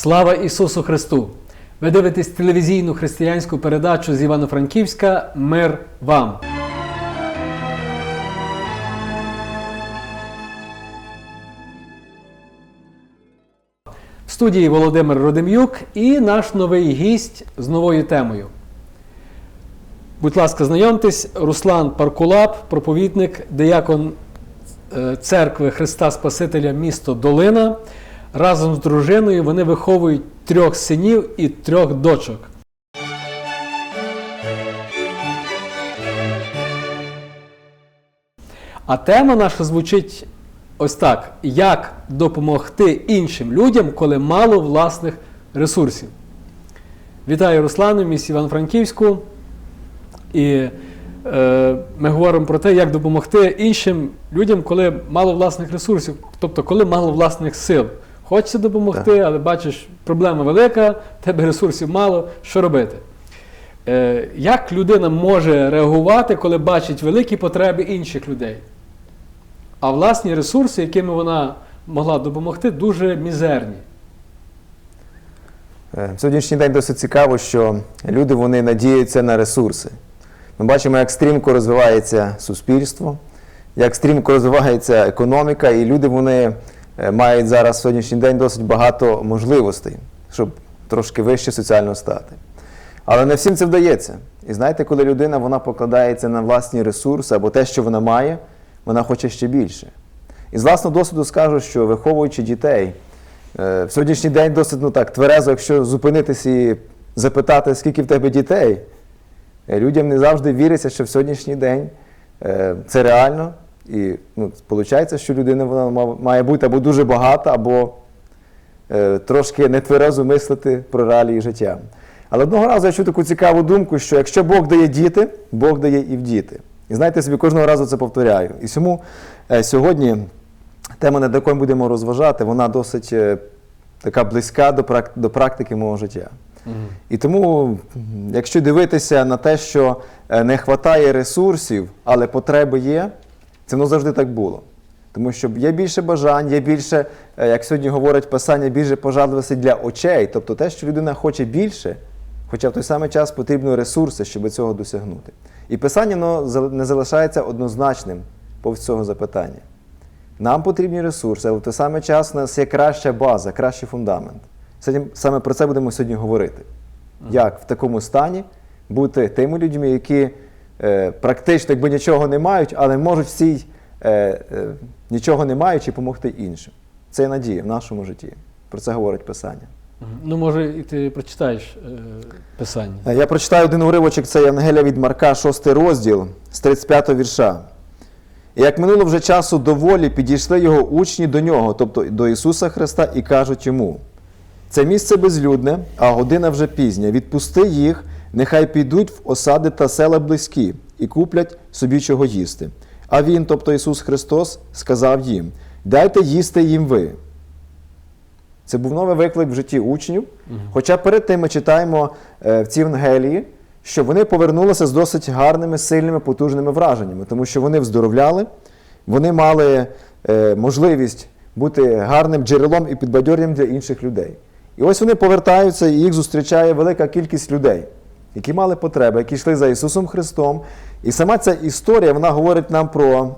Слава Ісусу Христу! Ви дивитесь телевізійну християнську передачу з Івано-Франківська Мир вам. В студії Володимир Родим'юк і наш новий гість з новою темою. Будь ласка, знайомтесь, Руслан Паркулап, проповідник, деякон е, церкви Христа Спасителя місто Долина. Разом з дружиною вони виховують трьох синів і трьох дочок. А тема наша звучить ось так: як допомогти іншим людям, коли мало власних ресурсів. Вітаю Руслану, місті Івано-Франківську. І е, ми говоримо про те, як допомогти іншим людям, коли мало власних ресурсів, тобто коли мало власних сил. Хочеться допомогти, але бачиш, проблема велика, тебе ресурсів мало, що робити? Е, як людина може реагувати, коли бачить великі потреби інших людей? А власні ресурси, якими вона могла допомогти, дуже мізерні. Е, В сьогоднішній день досить цікаво, що люди вони надіються на ресурси. Ми бачимо, як стрімко розвивається суспільство, як стрімко розвивається економіка, і люди вони мають зараз в сьогоднішній день досить багато можливостей, щоб трошки вище соціально стати. Але не всім це вдається. І знаєте, коли людина вона покладається на власні ресурси або те, що вона має, вона хоче ще більше. І з власного досвіду скажу, що виховуючи дітей, е, в сьогоднішній день досить ну так, тверезо, якщо зупинитися і запитати, скільки в тебе дітей, е, людям не завжди віриться, що в сьогоднішній день е, це реально. І ну, виходить, що людина вона має бути або дуже багата, або е, трошки нетверезо мислити про реалії життя. Але одного разу я чув таку цікаву думку, що якщо Бог дає діти, Бог дає і в діти. І знаєте, собі кожного разу це повторяю. І тому е, сьогодні тема, над якою будемо розважати, вона досить е, така близька до, прак- до практики мого життя. І тому, якщо дивитися на те, що е, не вистачає ресурсів, але потреби є, це воно завжди так було. Тому що є більше бажань, є більше, е, як сьогодні говорить Писання, більше пожадливостей для очей. Тобто те, що людина хоче більше, хоча в той самий час потрібно ресурси, щоб цього досягнути. І Писання воно не залишається однозначним повз цього запитання. Нам потрібні ресурси, але в той самий час у нас є краща база, кращий фундамент. Саме про це будемо сьогодні говорити. Як в такому стані бути тими людьми, які практично якби нічого не мають, але можуть всій е, е, нічого не маючи допомогти іншим. Це надія в нашому житті. Про це говорить Писання. Ну, може, і ти прочитаєш е, писання. Е, Я прочитаю один уривочок, це Євангелія від Марка, 6 розділ з 35 вірша. І як минуло вже часу доволі, підійшли його учні до нього, тобто до Ісуса Христа, і кажуть йому: це місце безлюдне, а година вже пізня. Відпусти їх, нехай підуть в осади та села близькі і куплять собі чого їсти. А він, тобто Ісус Христос, сказав їм: Дайте їсти їм ви. Це був новий виклик в житті учнів. Хоча перед тим ми читаємо е, в цій Євангелії, що вони повернулися з досить гарними, сильними, потужними враженнями, тому що вони вздоровляли, вони мали е, можливість бути гарним джерелом і підбадьоренням для інших людей. І ось вони повертаються, і їх зустрічає велика кількість людей, які мали потреби, які йшли за Ісусом Христом. І сама ця історія вона говорить нам про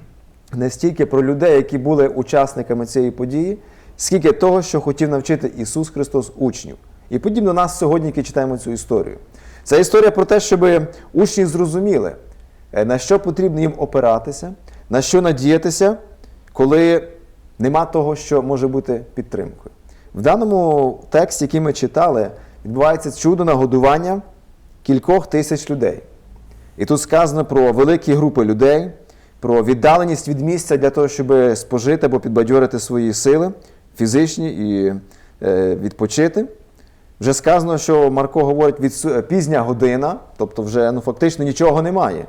не стільки про людей, які були учасниками цієї події, скільки того, що хотів навчити Ісус Христос учнів. І подібно нас сьогодні, які читаємо цю історію. Це історія про те, щоб учні зрозуміли, е, на що потрібно їм опиратися, на що надіятися, коли нема того, що може бути підтримкою. В даному тексті, який ми читали, відбувається чудо нагодування кількох тисяч людей. І тут сказано про великі групи людей, про віддаленість від місця для того, щоб спожити або підбадьорити свої сили фізичні і е, відпочити. Вже сказано, що Марко говорить від пізня година, тобто вже ну, фактично нічого немає.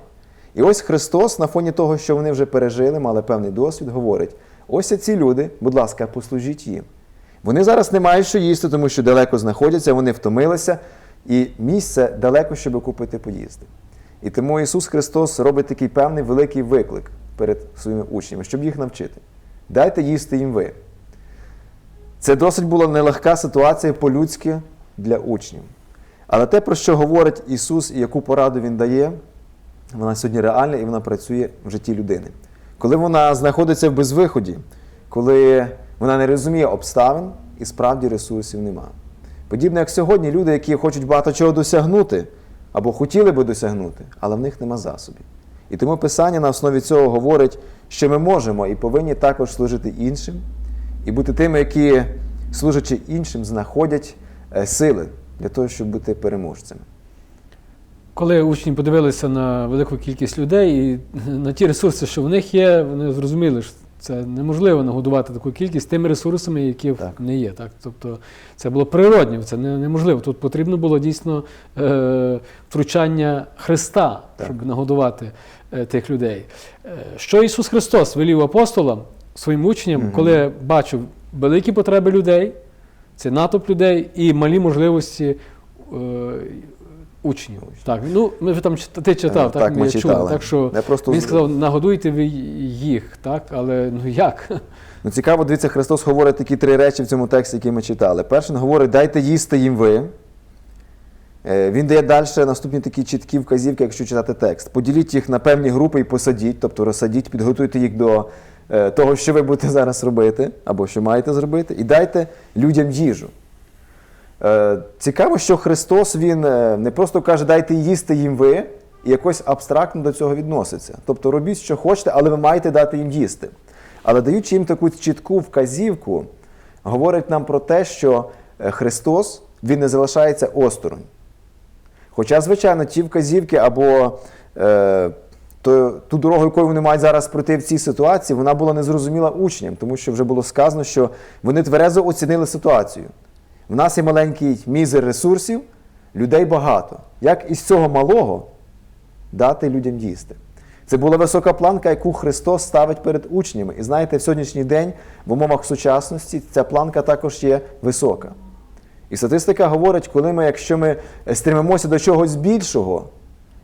І ось Христос, на фоні того, що вони вже пережили, мали певний досвід, говорить: ось ці люди, будь ласка, послужіть їм. Вони зараз не мають що їсти, тому що далеко знаходяться, вони втомилися, і місце далеко, щоб купити поїсти. І тому Ісус Христос робить такий певний великий виклик перед своїми учнями, щоб їх навчити. Дайте їсти їм ви. Це досить була нелегка ситуація по-людськи для учнів. Але те, про що говорить Ісус і яку пораду Він дає, вона сьогодні реальна і вона працює в житті людини. Коли вона знаходиться в безвиході, коли вона не розуміє обставин і справді ресурсів нема. Подібно як сьогодні люди, які хочуть багато чого досягнути або хотіли би досягнути, але в них нема засобів. І тому Писання на основі цього говорить, що ми можемо і повинні також служити іншим, і бути тими, які, служачи іншим, знаходять е, сили для того, щоб бути переможцями. Коли учні подивилися на велику кількість людей і на ті ресурси, що в них є, вони зрозуміли, що це неможливо нагодувати таку кількість тими ресурсами, які в Так. не є. Так? Тобто це було природньо, це не- неможливо. Тут потрібно було дійсно е, втручання Христа, Так. щоб нагодувати е, тих людей. Е, що Ісус Христос велів апостолам, своїм учням, Мгм. коли бачив великі потреби людей, це натовп людей і малі можливості е, учнів. Так, ну ми вже там ти читав, так, так, ми чули. читали. Так що Я просто він сказав, нагодуйте ви їх, так, але ну як? Ну, цікаво, дивіться, Христос говорить такі три речі в цьому тексті, які ми читали. Перший він говорить, дайте їсти їм ви. Е, Він дає далі наступні такі чіткі вказівки, якщо читати текст. Поділіть їх на певні групи і посадіть, тобто розсадіть, підготуйте їх до е, того, що ви будете зараз робити, або що маєте зробити, і дайте людям їжу. Е, Цікаво, що Христос Він е, не просто каже, дайте їсти їм ви, і якось абстрактно до цього відноситься. Тобто робіть, що хочете, але ви маєте дати їм їсти. Але даючи їм таку чітку вказівку, говорить нам про те, що е, Христос Він не залишається осторонь. Хоча, звичайно, ті вказівки або е, то, ту дорогу, якою вони мають зараз пройти в цій ситуації, вона була незрозуміла учням, тому що вже було сказано, що вони тверезо оцінили ситуацію. В нас є маленький мізер ресурсів, людей багато. Як із цього малого дати людям їсти? Це була висока планка, яку Христос ставить перед учнями. І знаєте, в сьогоднішній день в умовах сучасності ця планка також є висока. І статистика говорить, коли ми, якщо ми стремимося до чогось більшого,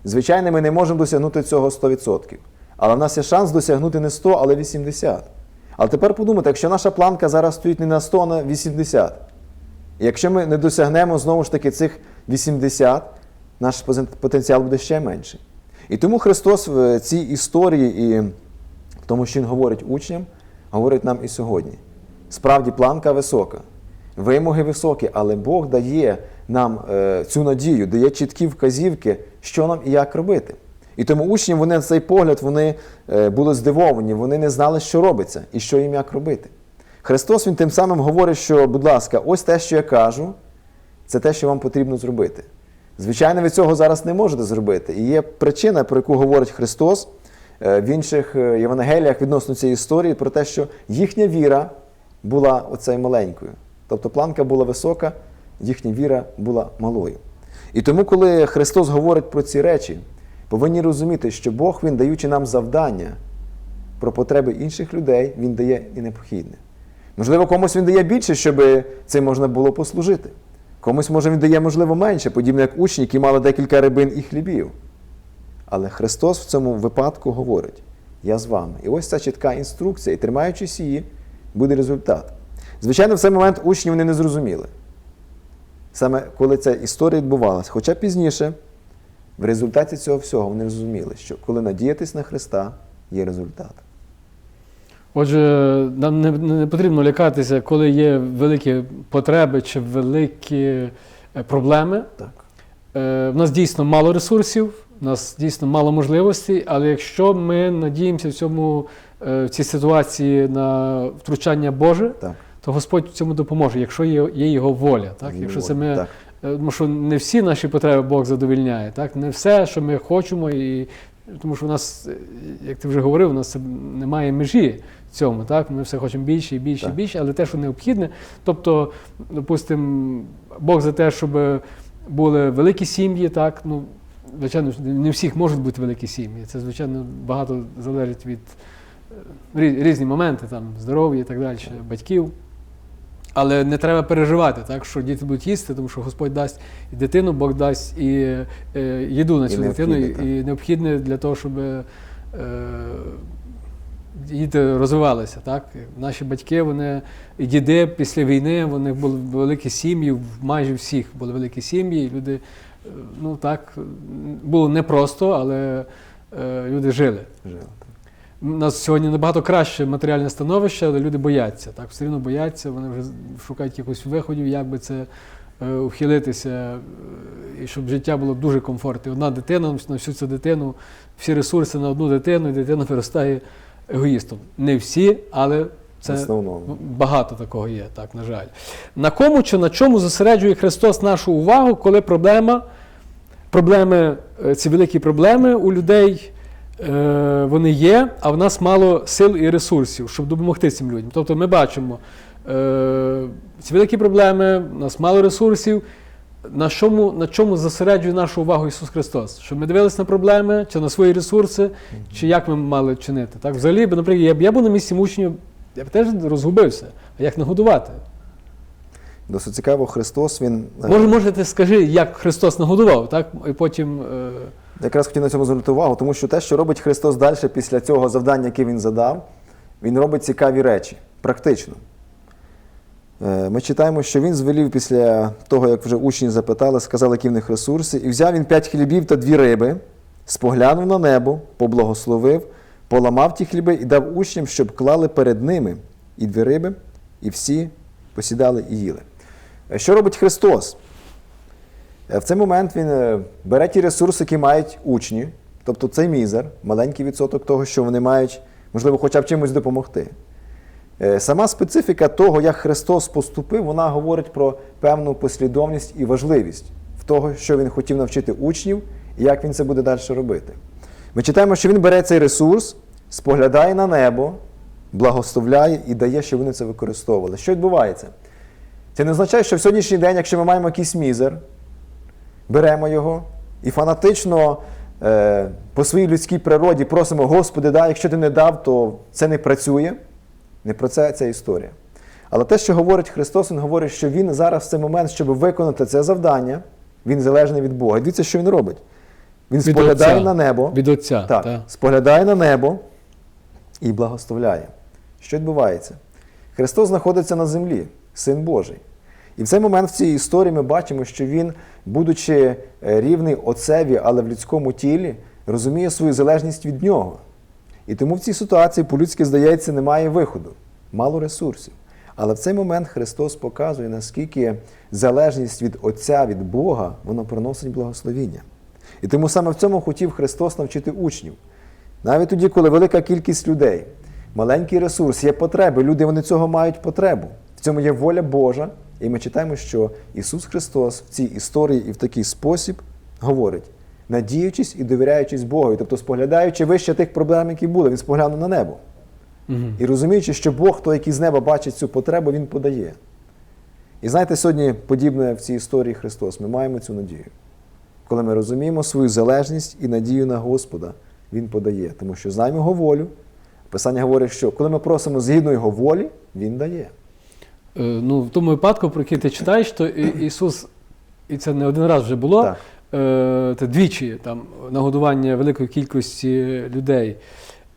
звичайно, ми не можемо досягнути цього 100%. Але в нас є шанс досягнути не 100, але 80. Але тепер подумайте, якщо наша планка зараз стоїть не на 100, а на 80. І якщо ми не досягнемо знову ж таки цих 80, наш потенціал буде ще менший. І тому Христос в цій історії і в тому, що Він говорить учням, говорить нам і сьогодні. Справді планка висока, вимоги високі, але Бог дає нам е, цю надію, дає чіткі вказівки, що нам і як робити. І тому учні вони на цей погляд вони е, були здивовані, вони не знали, що робиться і що їм як робити. Христос Він тим самим говорить, що, будь ласка, ось те, що я кажу, це те, що вам потрібно зробити. Звичайно, ви цього зараз не можете зробити. І є причина, про яку говорить Христос е, в інших е, Євангеліях відносно цієї історії, про те, що їхня віра була оцей маленькою. Тобто планка була висока, їхня віра була малою. І тому, коли Христос говорить про ці речі, повинні розуміти, що Бог, Він даючи нам завдання про потреби інших людей, Він дає і необхідне. Можливо, комусь він дає більше, щоб цим можна було послужити. Комусь, може, він дає, можливо, менше, подібно як учні, які мали декілька рибин і хлібів. Але Христос в цьому випадку говорить: Я з вами. І ось ця чітка інструкція, і тримаючись її, буде результат. Звичайно, в цей момент учні вони не зрозуміли. Саме коли ця історія відбувалася. Хоча пізніше, в результаті цього всього вони зрозуміли, що коли надіятись на Христа, є результат. Отже, нам не, не потрібно лякатися, коли є великі потреби чи великі е, проблеми. Так. Е, В нас дійсно мало ресурсів, в нас дійсно мало можливостей, але якщо ми надіємося в цьому е, в цій ситуації на втручання Боже, Так. то Господь в цьому допоможе, якщо є, є його воля. Так? Є Якщо це ми, так. е, тому що не всі наші потреби Бог задовільняє, так? не все, що ми хочемо, і тому що в нас, е, як ти вже говорив, у нас немає межі в цьому. Так? Ми все хочемо більше і більше і більше, але те, що необхідне, тобто, допустимо, Бог за те, щоб були великі сім'ї, так, ну, звичайно, не всіх можуть бути великі сім'ї. Це, звичайно, багато залежить від е, рі- різні моменти, там, здоров'я і так далі, батьків. Але не треба переживати, так, що діти будуть їсти, тому що Господь дасть і дитину, Бог дасть і е, їду на І цю дитину, і, і необхідне для того, щоб е, діти розвивалися. Так? Наші батьки, вони і діди після війни, вони були великі сім'ї, майже всіх були великі сім'ї. І люди, е, ну так, було непросто, але е, люди жили. Жили. У нас сьогодні набагато краще матеріальне становище, але люди бояться. Так, все одно бояться, вони вже шукають якихось виходів, як би це е, ухилитися, е, і щоб життя було дуже комфортне. Одна дитина на всю цю дитину, всі ресурси на одну дитину, і дитина виростає егоїстом. Не всі, але це основному. багато такого є, так, на жаль. На кому чи на чому зосереджує Христос нашу увагу, коли проблема, проблеми, е, ці великі проблеми у людей вони є, а в нас мало сил і ресурсів, щоб допомогти цим людям. Тобто ми бачимо е, ці великі проблеми, у нас мало ресурсів. На чому, на чому зосереджує нашу увагу Ісус Христос? Щоб ми дивилися на проблеми, чи на свої ресурси, чи як ми мали чинити. Так, взагалі, наприклад, я б я був на місці мучнів, я б теж розгубився. А як нагодувати? Досить цікаво, Христос, він е, Може, може, ти скажи, як Христос нагодував, так? І потім. Е, якраз хотів на цьому звернути увагу, тому що те, що робить Христос далі після цього завдання, яке він задав, він робить цікаві речі, практично. Е, Ми читаємо, що він звелів після того, як вже учні запитали, сказали, які в них ресурси, і взяв він п'ять хлібів та дві риби, споглянув на небо, поблагословив, поламав ті хліби і дав учням, щоб клали перед ними і дві риби, і всі посідали і їли. Е, Що робить Христос? Е, В цей момент він е, бере ті ресурси, які мають учні, тобто цей мізер, маленький відсоток того, що вони мають, можливо, хоча б чимось допомогти. Е, Сама специфіка того, як Христос поступив, вона говорить про певну послідовність і важливість в того, що він хотів навчити учнів і як він це буде далі робити. Ми читаємо, що він бере цей ресурс, споглядає на небо, благословляє і дає, щоб вони це використовували. Що відбувається? Це не означає, що в сьогоднішній день, якщо ми маємо якийсь мізер, беремо його і фанатично е, по своїй людській природі просимо, Господи, дай, якщо ти не дав, то це не працює. Не про це ця історія. Але те, що говорить Христос, Він говорить, що Він зараз в цей момент, щоб виконати це завдання, Він залежний від Бога. Дивіться, що він робить. Він Від споглядає Отця. на небо, від Отця. так, та. споглядає на небо і благословляє. Що відбувається? Христос знаходиться на землі, Син Божий. І в цей момент в цій історії ми бачимо, що Він, будучи е, рівний Отцеві, але в людському тілі, розуміє свою залежність від нього. І тому в цій ситуації по-людськи, здається, немає виходу, мало ресурсів. Але в цей момент Христос показує, наскільки залежність від Отця, від Бога, воно приносить благословіння. І тому саме в цьому хотів Христос навчити учнів. Навіть тоді, коли велика кількість людей, маленький ресурс, є потреби, люди вони цього мають потребу. В цьому є воля Божа. І ми читаємо, що Ісус Христос в цій історії і в такий спосіб говорить, надіючись і довіряючись Богу, тобто споглядаючи вище тих проблем, які були, він споглянув на небо. Мгм. І розуміючи, що Бог, той, який з неба бачить цю потребу, Він подає. І знаєте, сьогодні подібне в цій історії Христос. Ми маємо цю надію. Коли ми розуміємо свою залежність і надію на Господа, Він подає. Тому що знаємо Його волю. Писання говорить, що коли ми просимо згідно Його волі, Він дає. Е, ну, в тому випадку, про який ти читаєш, то Ісус, і це не один раз вже було, Так. е, це двічі там, нагодування великої кількості людей.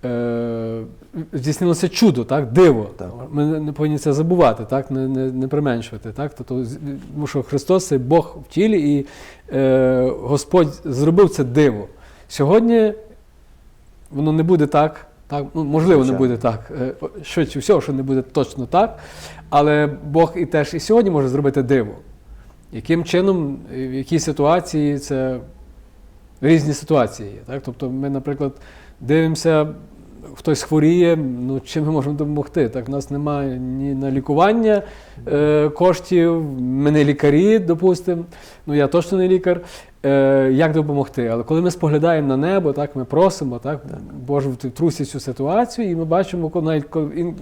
Е, здійснилося чудо, так, диво. Так. Ми не- не повинні це забувати, так, не, не, не применшувати. Так? Тобто, тому що Христос це Бог в тілі, і е, Господь зробив це диво. Сьогодні воно не буде так. Так, ну, можливо, не буде так. Е, Швидше всього, що не буде точно так. Але Бог і теж і сьогодні може зробити диво. Яким чином, в якій ситуації це різні ситуації є. Так? Тобто ми, наприклад, дивимося, хтось хворіє, ну чим ми можемо допомогти? Так, у нас немає ні на лікування е, коштів, ми не лікарі, допустимо, ну я точно не лікар. Е, як допомогти? Але коли ми споглядаємо на небо, так ми просимо, так, Боже, втрусить цю ситуацію, і ми бачимо, коли навіть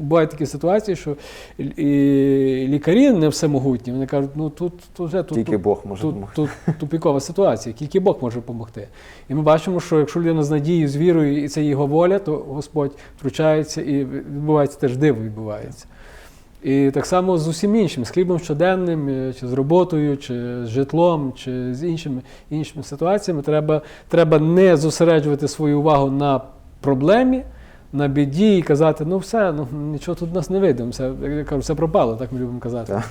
бувають такі ситуації, що і, лікарі не всемогутні. Вони кажуть, ну тут, тут вже тут, Тільки тут, Бог може тут, допомогти. тут тупікова ситуація, тільки Бог може допомогти. І ми бачимо, що якщо людина з надією, з вірою, і це його воля, то Господь втручається і відбувається теж диво відбувається. І так само з усім іншим, з хлібом щоденним, е, чи з роботою, чи з житлом, чи з іншими, іншими ситуаціями, треба, треба не зосереджувати свою увагу на проблемі, на біді і казати, ну все, ну нічого тут нас не вийде, все, я кажу, все пропало, так ми любимо казати.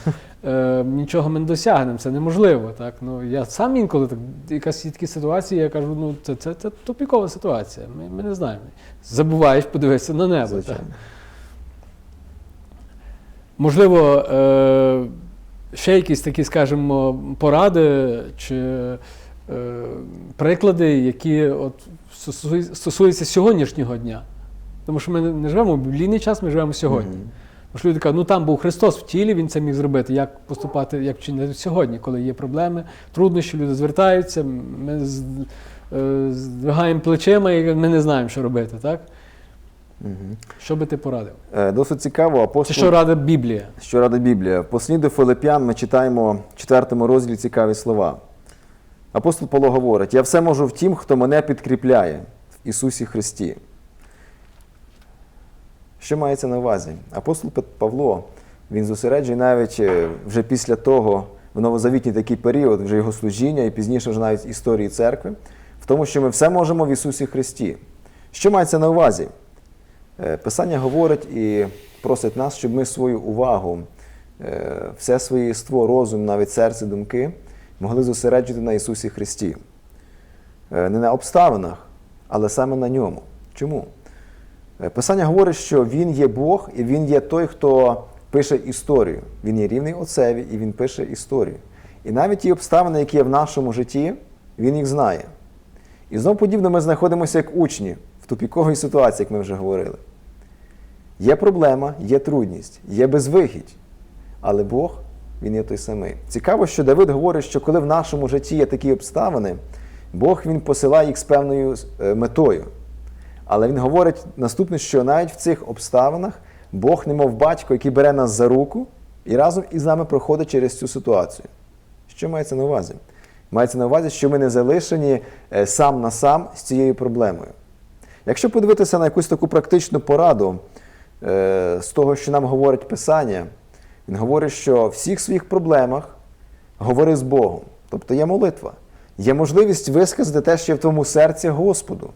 Е, нічого ми не досягнемо, це неможливо. Так? Ну, я сам інколи так, якась такі ситуації, я кажу, ну це, це, це тупікова ситуація. Ми, ми не знаємо. Забуваєш подивитися на небо. Так? Можливо, е, ще якісь такі, скажімо, поради чи е, приклади, які от стосуються сьогоднішнього дня. Тому що ми не- живемо в біблійний час, ми живемо сьогодні. Мгм. Тому що люди кажуть, ну там був Христос в тілі, Він це міг зробити. Як поступати, як чинити сьогодні, коли є проблеми, труднощі, люди звертаються, ми е, здвигаємо плечима і ми не знаємо, що робити, так? Мгм. Що би ти порадив? Е, Досить цікаво. Апостол, що радить Біблія? що рада Біблія. В посланні до Филип'ян ми читаємо в 4 розділі цікаві слова. Апостол Павло говорить: Я все можу в тім, хто мене підкріпляє в Ісусі Христі. Що мається на увазі? Апостол Павло, він зосереджує навіть е, вже після того, в новозавітній такий період, вже його служіння і пізніше вже навіть історії церкви, в тому, що ми все можемо в Ісусі Христі. Що мається на увазі? Е, Писання говорить і просить нас, щоб ми свою увагу, е, все своє єство, розум, навіть серце, думки могли зосереджувати на Ісусі Христі. Е, Не на обставинах, але саме на ньому. Чому? Писання говорить, що Він є Бог і Він є той, хто пише історію. Він є рівний Отцеві і Він пише історію. І навіть ті обставини, які є в нашому житті, Він їх знає. І знову подібно ми знаходимося як учні в тупіковій ситуації, як ми вже говорили. Є проблема, є трудність, є безвихідь. Але Бог, Він є той самий. Цікаво, що Давид говорить, що коли в нашому житті є такі обставини, Бог Він посилає їх з певною е, метою. Але він говорить наступне, що навіть в цих обставинах Бог, немов батько, який бере нас за руку і разом із нами проходить через цю ситуацію. Що мається на увазі? Мається на увазі, що ми не залишені е, сам на сам з цією проблемою. Якщо подивитися на якусь таку практичну пораду з того, що нам говорить Писання, він говорить, що в всіх своїх проблемах говори з Богом. Тобто є молитва, є можливість висказати те, що є в твоєму серці Господу.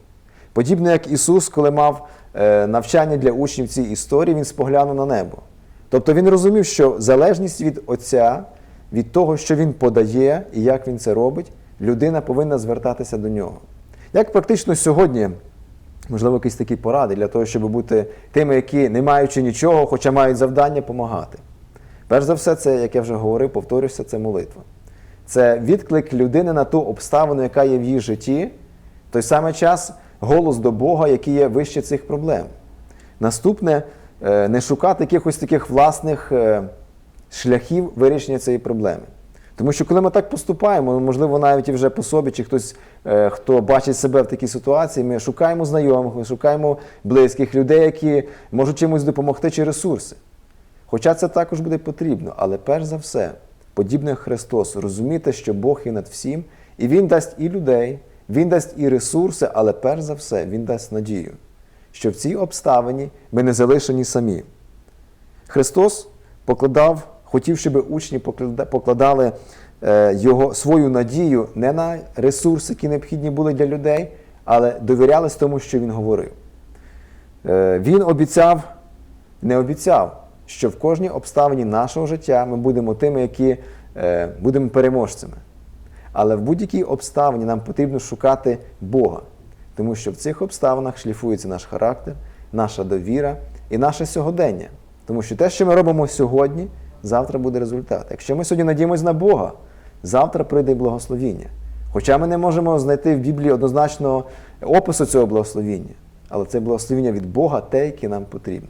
Подібно як Ісус, коли мав е, навчання для учнів цій історії, Він споглянув на небо. Тобто він розумів, що залежність від Отця, від того, що Він подає і як Він це робить, людина повинна звертатися до нього. Як практично сьогодні, можливо, якісь такі поради для того, щоб бути тими, які, не маючи нічого, хоча мають завдання, допомагати. Перш за все, це, як я вже говорив, повторюся, це молитва. Це відклик людини на ту обставину, яка є в її житті, в той самий час голос до Бога, який є вище цих проблем. Наступне е, не шукати якихось таких власних е, шляхів вирішення цієї проблеми. Тому що коли ми так поступаємо, можливо, навіть і вже по собі, чи хтось, е, хто бачить себе в такій ситуації, ми шукаємо знайомих, ми шукаємо близьких людей, які можуть чимось допомогти чи ресурси. Хоча це також буде потрібно, але перш за все, подібно як Христос, розуміти, що Бог є над всім, і Він дасть і людей, Він дасть і ресурси, але перш за все, Він дасть надію, що в цій обставині ми не залишені самі. Христос покладав, хотів, щоб учні покладали е, його, свою надію не на ресурси, які необхідні були для людей, але довірялись тому, що Він говорив. Е, Він обіцяв, не обіцяв, що в кожній обставині нашого життя ми будемо тими, які е, будемо переможцями. Але в будь-якій обставині нам потрібно шукати Бога, тому що в цих обставинах шліфується наш характер, наша довіра і наше сьогодення. Тому що те, що ми робимо сьогодні, завтра буде результат. Якщо ми сьогодні надіємось на Бога, завтра прийде і благословіння. Хоча ми не можемо знайти в Біблії однозначного опису цього благословіння, але це благословіння від Бога те, яке нам потрібно.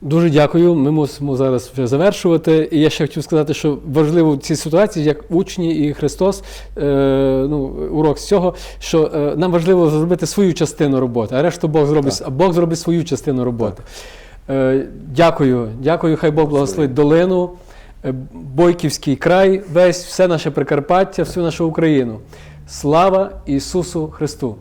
Дуже дякую. Ми мусимо зараз вже завершувати. І я ще хотів сказати, що важливо в цій ситуації, як учні і Христос, е, ну, урок з цього, що е, нам важливо зробити свою частину роботи, а решту Бог зробить, а Бог зробить свою частину роботи. Е, дякую, дякую. Хай Бог благословить долину, е, Бойківський край, весь все наше Прикарпаття, всю нашу Україну. Слава Ісусу Христу!